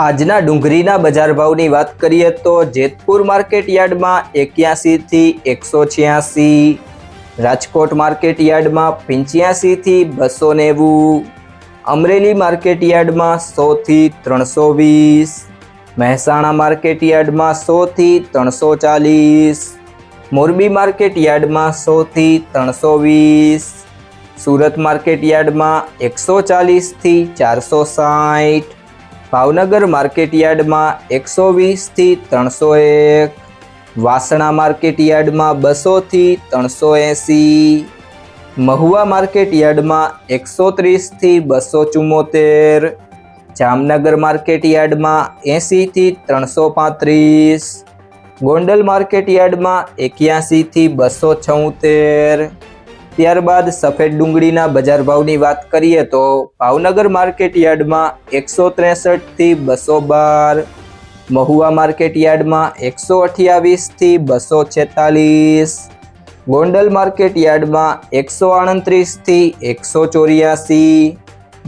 આજના ડુંગળીના બજાર ભાવની વાત કરીએ તો જેતપુર માર્કેટ યાર્ડમાં એક્યાસીથી એકસો છ્યાસી, રાજકોટ માર્કેટ યાર્ડમાં પંચ્યાસીથી બસો નેવું, અમરેલી માર્કેટ યાર્ડમાં સોથી ત્રણસો વીસ, મહેસાણા માર્કેટ યાર્ડમાં સોથી ત્રણસો ચાલીસ, મોરબી માર્કેટ યાર્ડમાં સોથી ત્રણસો વીસ, સુરત માર્કેટ યાર્ડમાં એકસો ચાલીસથી ચારસો સાઠ ભાવનગર માર્કેટ યાર્ડમાં એકસો વીસથી ત્રણસો એક. વાસણા માર્કેટ યાર્ડમાં બસોથી ત્રણસો એંસી. મહુવા માર્કેટ યાર્ડમાં એકસો ત્રીસથી બસો ચુમ્મોતેર જામનગર માર્કેટ યાર્ડમાં એંસીથી ત્રણસો પાંત્રીસ. ગોંડલ માર્કેટ યાર્ડમાં એક્યાસીથી બસો છોતેર. ત્યારબાદ સફેદ ડુંગળીના બજાર ભાવની વાત કરીએ તો ભાવનગર માર્કેટ યાર્ડમાં એકસો ત્રેસઠથી બસો બાર, મહુવા માર્કેટ યાર્ડમાં એકસો અઠ્યાવીસથી બસો છેતાલીસ, ગોંડલ માર્કેટ યાર્ડમાં એકસો આડત્રીસથી એકસો ચોર્યાસી.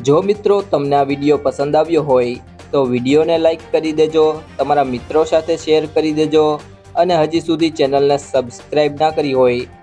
જો મિત્રો તમને આ વીડિયો પસંદ આવ્યો હોય તો વિડીયોને લાઈક કરી દેજો, તમારા મિત્રો સાથે શેર કરી દેજો અને હજી સુધી ચેનલને સબસ્ક્રાઈબ ના કરી હોય